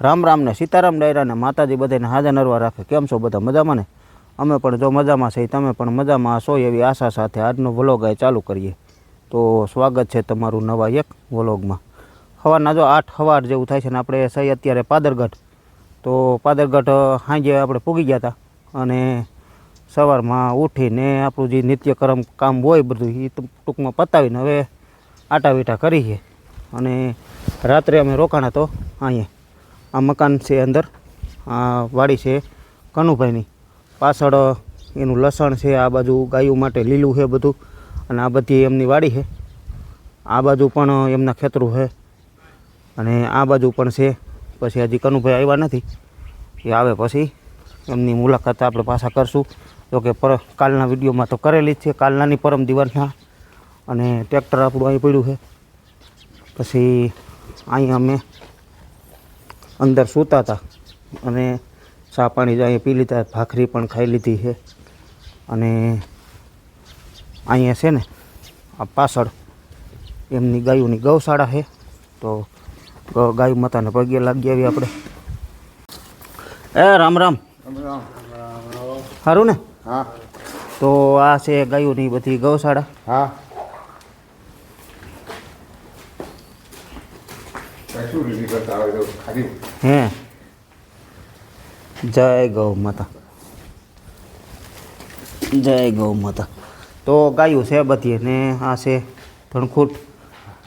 રામ રામને સીતારામ ડાયરાને માતાજી બધાને હાજર નરવા રાખે. કેમ છો બધા મજામાં ને? અમે પણ જો મજામાં છે તમે પણ મજામાં છો એવી આશા સાથે આજનો વ્લોગ આ ચાલુ કરીએ. તો સ્વાગત છે તમારું નવા એક વ્લોગમાં. સવારના જો આઠ સવાર જેવું થાય છે ને આપણે સહી અત્યારે પાદરગઢ. તો પાદરગઢ સાંજે આપણે પૂગી ગયા હતા અને સવારમાં ઉઠીને આપણું જે નિત્યક્રમ કામ હોય બધું એ ટૂંકમાં પતાવીને હવે આટા વીટા કરીએ. અને રાત્રે અમે રોકાણા તો અહીંયા. આ મકાન છે અંદર. આ વાડી છે કનુભાઈની. પાછળ એનું લસણ છે, આ બાજુ ગાયો માટે લીલું છે બધું અને આ બધી એમની વાડી છે. આ બાજુ પણ એમના ખેતરું છે અને આ બાજુ પણ છે. પછી હજી કનુભાઈ આવ્યા નથી. એ આવે પછી એમની મુલાકાત આપણે પાછા કરશું. જોકે પર કાલના વિડીયોમાં તો કરેલી જ છે, કાલનાની પરમ દિવસના અને ટ્રેક્ટર આપણું અહીં પડ્યું છે. પછી અહીં અમે અંદર સૂતા હતા અને ચા પાણી તો અહીંયા પી લીધા ભાખરી પણ ખાઈ લીધી છે. અને અહીંયા છે ને આ પાછળ એમની ગાયોની ગૌશાળા છે. તો ગાય માતાને પગે લાગી આવી આપણે. એ રામ રામ. સારું ને? હા. તો આ છે ગાયોની બધી ગૌશાળા. હા. કરતા તો હે. જય ગૌ માતા. જય ગૌ માતા. તો ગાયું છે બધી ને આ છે ધણખૂટ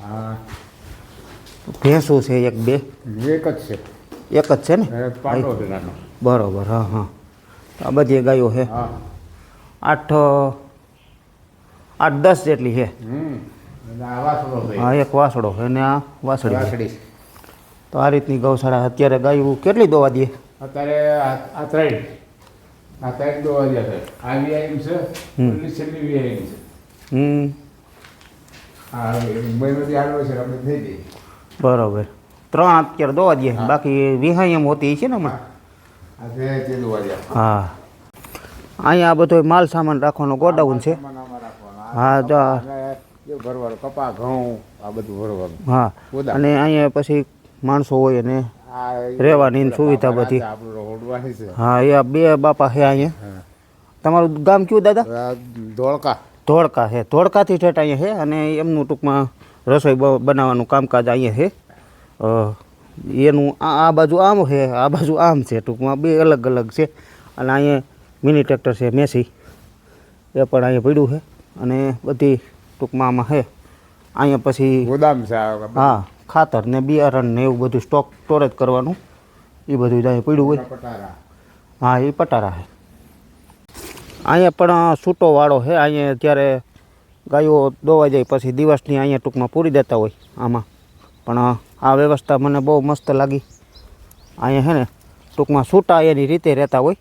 હા. ભેંસું છે એક બે. એક જ છે. એક જ છે ને? બરોબર હા હા. આ બધી ગાયો છે. આઠ આઠ દસ જેટલી છે. હા એક વાસડો છે ને આ વાસડી છે. તો આ રીતની ગૌશાળા અત્યારે ગાયું. કેટલી દોવા દે? અત્યારે આ ત્રણ. આ ત્રણ દોવા દે છે આ વીઆઈમ છે. ઓલી છેલ્લી વીઆઈમ છે. હમ. આ મુંબઈમાંથી આવેલો છે આપણે થઈ જઈએ બરાબર. ત્રણ અત્યારે દોવા દે. બાકી વિહાયમ એમ હોતી છે ને હમણાં? તે હા. અહીંયા બધો માલ સામાન રાખવાનો ગોડાઉન છે. હા, આ. ભરવાનું. કપા ઘઉં આ બધું ભરવાનું. હા. અને અહીંયા પછી માણસો હોય અને રહેવાની સુવિધા બધી. હા એ આ બે બાપા છે અહીંયા. તમારું ગામ કયું દાદા? ધોળકા. ધોળકા છે. ધોળકાથી ઠેઠ અહીંયા છે અને એમનું ટૂંકમાં રસોઈ બનાવવાનું કામકાજ અહીંયા છે. એનું આ આ બાજુ આમ છે આ બાજુ આમ છે ટૂંકમાં બે અલગ અલગ છે. અને અહીંયા મિની ટ્રેક્ટર છે મેસી. એ પણ અહીંયા પડ્યું છે અને બધી ટૂંકમાં આમાં છે. અહીંયા પછી ગોદામ છે હા. ખાતર ને બિયારણ ને એવું બધું સ્ટોક સ્ટોરેજ કરવાનું. એ બધું જ અહીંયા પડ્યું હોય. હા એ પટારા છે. અહીંયા પણ છૂટો વાળો છે. અહીંયા ત્યારે ગાયો દોવા જાય પછી દિવસની અહીંયા ટૂંકમાં પૂરી દેતા હોય આમાં. પણ આ વ્યવસ્થા મને બહુ મસ્ત લાગી. અહીંયા છે ને ટૂંકમાં છૂટા એની રીતે રહેતા હોય.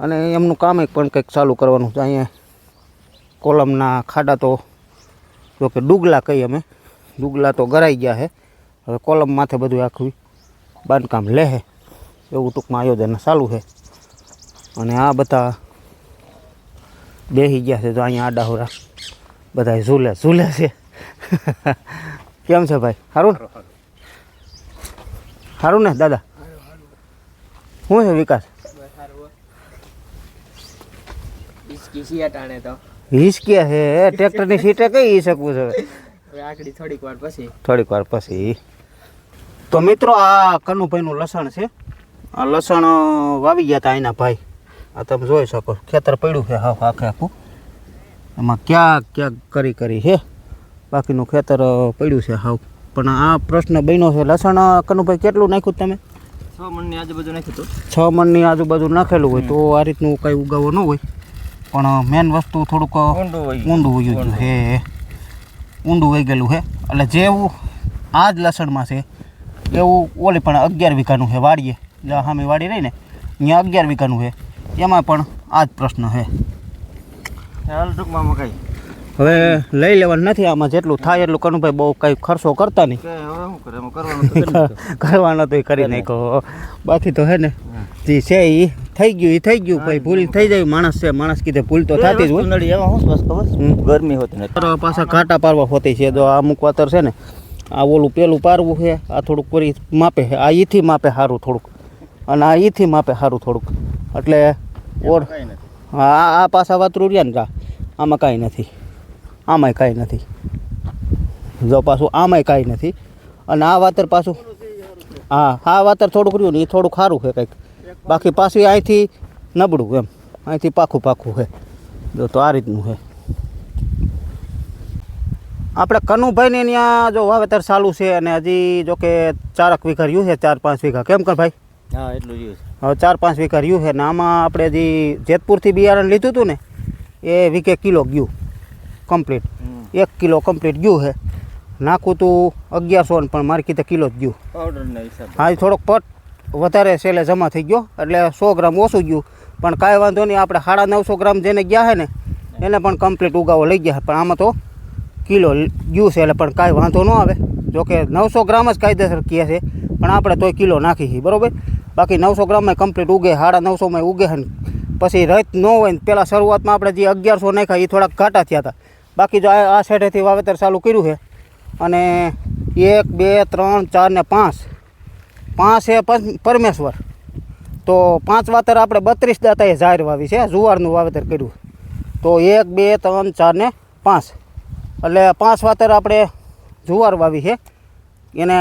અને એમનું કામ પણ કંઈક ચાલુ કરવાનું છે. અહીંયા કોલમના ખાડા તો જોકે ડુગલા કહીએ અમે. ડુગલા તો ગરાઈ ગયા છે. હવે કોલમ માથે બધું આખું બાંધકામ લે એવું ટૂંકમાં આયોજન ચાલુ છે અને આ બધા બેસી ગયા છે તો અહીંયા આડાહોરા બધા ઝૂલે ઝૂલે છે. કેમ છે ભાઈ? સારું ને? સારું ને દાદા? શું છે વિકાસ? કિસિયા ટાણે તો હિસક્યા છે ટ્રેક્ટરની સીટે કઈ ઈ શકવું છે હવે? હવે આકડી થોડીક વાર પછી. થોડીક વાર પછી. તો મિત્રો આ કનુભાઈનું લસણ છે. આ લસણ વાવી ગયા હતા એના ભાઈ. આ તમે જોઈ શકો ખેતર પડ્યું છે હા આખે આખું. એમાં ક્યાંક ક્યાંક કરી કરી છે. બાકીનું ખેતર પડ્યું છે હાવ. પણ આ પ્રશ્ન બન્યો છે લસણ કનુભાઈ કેટલું નાખ્યું તમે? છ મણની આજુબાજુ નાખ્યું હતું. છ મણની આજુબાજુ નાખેલું હોય તો આ રીતનું કાંઈ ઉગાવો ન હોય. પણ મેન વસ્તુ થોડુંક ઊંડું હોય ઊંડું હોય ગયું છે. ઊંડું વહી ગયેલું છે. એટલે જેવું આ જ લસણમાં છે એવું ઓલી પણ અગિયાર વીઘાનું છે વાડીએ. એટલે સામે વાડી રહી ને અહીંયા અગિયાર વીઘાનું છે. એમાં પણ આ જ પ્રશ્ન છે. હાલ ટૂંકમાં મકાઈ હવે લઈ લેવાનું નથી આમાં જેટલું થાય એટલું કનુભાઈ બહુ કંઈ ખર્ચો કરતા નહીં. કરવાનું તો કરી નાખો બાકી તો હે ને જે છે એ થઈ ગયું એ થઈ ગયું. ભાઈ ભૂલ થઈ જાય માણસ છે માણસ કીધે ભૂલ તો થતી જ હોય. ગરમી હોતી પાછા ઘાટા પારવા હોતી છે જો આ અમુક વાતર છે ને આ ઓલું પેલું પારવું છે આ થોડુંક કરી માપે છે. આ ઈથી માપે સારું થોડુંક. અને આ ઈથી માપે સારું થોડુંક. એટલે ઓર હા આ આ પાછા વાતરું રહ્યા ને જા. આમાં કાંઈ નથી. આમાંય કાંઈ નથી. જો પાછું આમાંય કાંઈ નથી. અને આ વાતર પાછું હા આ વાતર થોડુંક રહ્યું ને એ થોડુંક સારું છે કંઈક. બાકી પાછું અહીંથી નબળું એમ. અહીંથી પાખું પાખું છે. જો તો આ રીતનું છે. આપણે કનુભાઈને ત્યાં જો વાવેતર ચાલુ છે અને હજી જો કે ચારક વીઘા રહ્યું છે ચાર પાંચ વીઘા. કેમ કર ભાઈ હા એટલું જ હવે ચાર પાંચ વીઘા રહ્યું છે ને આમાં આપણે જે જેતપુરથી બિયારણ લીધું હતું ને એ વીઘે કિલો ગયું કમ્પ્લીટ એક કિલો કમ્પ્લીટ ગયું છે. નાખું તું અગિયારસો ને પણ મારી કીધે કિલો જ ગયું. હા એ થોડોક પટ વધારે સેલે જમા થઈ ગયો એટલે સો ગ્રામ ઓછું ગયું. પણ કાંઈ વાંધો નહીં આપણે સાડા નવસો ગ્રામ જેને ગયા છે ને એને પણ કમ્પ્લીટ ઉગાવો લઈ ગયા પણ આમાં તો કિલો છે એટલે પણ કાંઈ વાંધો ન આવે. જોકે નવસો ગ્રામ જ કાયદેસર કહે છે, પણ આપણે તોય કિલો નાખી છીએ, બરાબર? બાકી નવસો ગ્રામમાં કમ્પ્લીટ ઉગે સાડા નવસોમાં ઉગે છે પછી રત ન હોય ને પહેલાં શરૂઆતમાં આપણે જે અગિયારસો નાખ્યા એ થોડાક ઘાટા થયા હતા. બાકી જો આ સાઈડેથી વાવેતર ચાલુ કર્યું છે અને એક, બે, ત્રણ, ચાર ને પાંચ. પાંચ છે પરમેશ્વર. તો પાંચ વાતર આપણે બત્રીસ દાતાએ જાહેર વાવી છે, જુવારનું વાવેતર કર્યું તો એક, બે, ત્રણ, ચાર ને પાંચ. એટલે પાંચ વાતર આપણે જુવાર વાવી છે. એને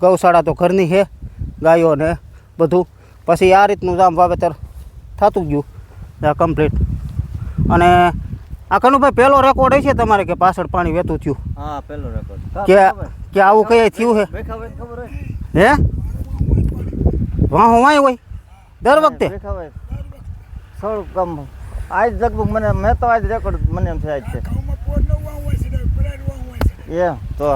ગૌશાળા તો ઘરની છે ગાયો ને બધું. પછી આ રીતનું આમ વાવેતર થતું ગયું કમ્પ્લીટ અને આ કનુભાઈ પહેલો રેકોર્ડ છે તમારે કે પાછળ પાણી વહેતું થયું? હા પહેલો રેકોર્ડ કે કે આવું કઈ થયું છે? હે? વાહ વાય હોય. દર વખતે. બેઠા કમ આજ લગભગ મને મેં તો આજ રેકોર્ડ મને એમ થાય છે. એ તો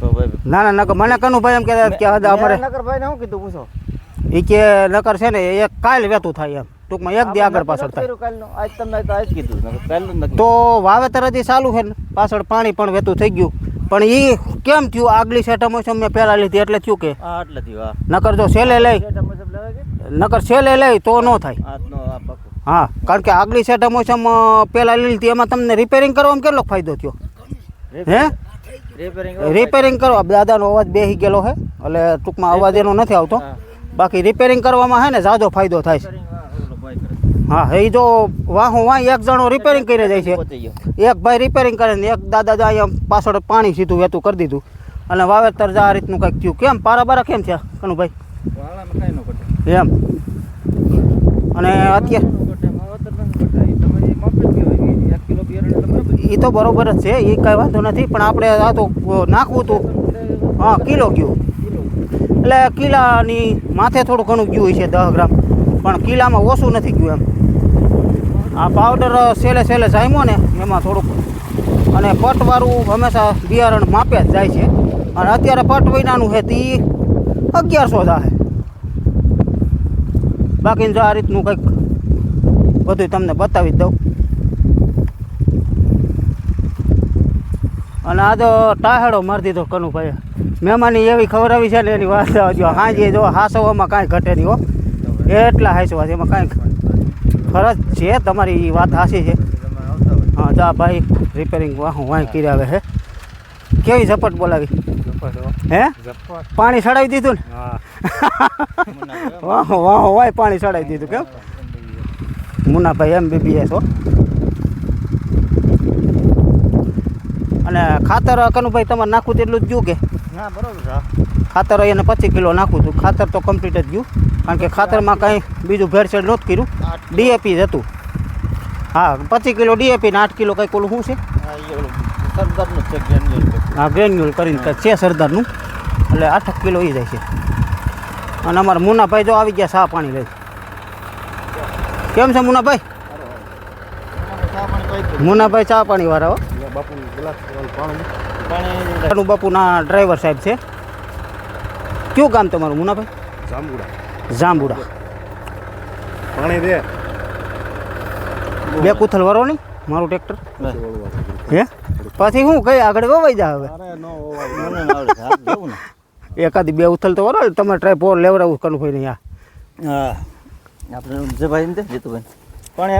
તો ભાઈ ના ના નકર મને કનુભાઈ એમ કહેતા કે હદ અમારે નગરભાઈ ને શું કીધું પૂછો. એ કે નકર છે ને એક કાલ વેતું થાય એમ. ટૂંકમાં એક દી આગળ પાછળ થાય. આજ તમને તો આજ કીધું નકર વાવેતર હજી ચાલુ છે ને પાછળ પાણી પણ વેતું થઈ ગયું. પણ એ કેમ થયું? આગલી સેટા મોસમ મેં પહેલા લીધી એટલે થયું કે? નકર જો સેલે લઈ. નકર સેલે લઈ તો ન થાય. હા કારણ કે આગલી સેટા મોસમ પહેલા લીધી એમાં તમને રિપેરિંગ કરવામાં કેટલો ફાયદો થયો? હે? રિપેરિંગ કરવા દાદાનો અવાજ બેસી ગયેલો છે એટલે ટૂંકમાં અવાજ એનો નથી આવતો. બાકી રિપેરિંગ કરવામાં છે ને ઝાઝો ફાયદો થાય છે. હા એ જો વાહો વાહ એક જણો રિપેરિંગ કરી જાય છે. એક ભાઈ રિપેરિંગ કરે ને એક દાદા જો અહીંયા પાછળ પાણી સીધું વહેતું કરી દીધું. અને વાવેતર જો આ રીતનું કંઈક થયું. કેમ પારા બારા કેમ થયા કનુભાઈ? એમ. અને અત્યારે વાવતર નથી ઘટતા એ તમારી માપે જ કહેવાય એક કિલો બિયારણ તો બરાબર એ તો બરોબર જ છે એ કાંઈ વાંધો નથી, પણ આપણે આ તો નાખવું હતું હા, કિલો ગયું. એટલે કિલાની માથે થોડું ઘણું ગયું છે દસ ગ્રામ. પણ કિલામાં ઓછું નથી ગયું એમ. આ પાવડર સેલે સેલે જામ્યો ને, એમાં થોડુંક. અને પટવાળું હંમેશા બિયારણ માપે જ જાય છે. અને અત્યારે પટ વિનાનું છે તે અગિયારસો થાય બાકી જો આ રીતનું કંઈક બધું તમને બતાવી દઉં. અને આ તો ટાહેડો મારી દીધો કનુભાઈ મહેમાની એવી ખબર આવી છે ને એની વાત જો હાજી જો હાસવામાં કાંઈ ઘટે નહીં હો. એટલા હાસવા છે એમાં કાંઈ ફરજ છે તમારી એ વાત હાસી છે. હા જા ભાઈ રિપેરિંગ વાહ વાંય કરી આવે છે કેવી ઝપટ બોલાવી? હે. પાણી ચડાવી દીધું ને? વાહ વાહ વાય પાણી ચડાવી દીધું કેમ? મુનાભાઈ એમ બીબીએસ હો. અને ખાતર કનુભાઈ તમારે નાખવું તેટલું જ ગયું કે? ના બરોબર ખાતર એને પચીસ કિલો નાખવું હતું. ખાતર તો કમ્પ્લીટ જ ગયું. કારણ કે ખાતરમાં કાંઈ બીજું ભેળસેળ નહોતું કર્યું. ડીએપી જ હતું. હા પચીસ કિલો ડીએપી ને આઠ કિલો કંઈક ઓલું શું છે? હા, ગ્રેન્યુઅલ કરીને કંઈક છે સરદારનું. એટલે આઠ કિલો એ જાય છે. અને અમારા મુનાભાઈ જો આવી ગયા સા પાણી લઈ. કેમ છે મુનાભાઈ? મુનાભાઈ ચા પાણી વાળા હો. બાપુ બાપુના ડ્રાઈવર સાહેબ છે. કયું ગામ તમારું મુનાભાઈ? જાંબુડા. જાંબુડા. પાણી દે. બે કુથલ વરો નહીં મારું ટ્રેક્ટર? હે? પછી હું કઈ આગળ વવાઈ જા હવે? એકાદી બે ઉથલ તો વરો તમે ટ્રાય પોર લેવડાવું કનું ભાઈ નહીં આ આપણે જે ભાઈ ને જીતુભાઈ. પાણી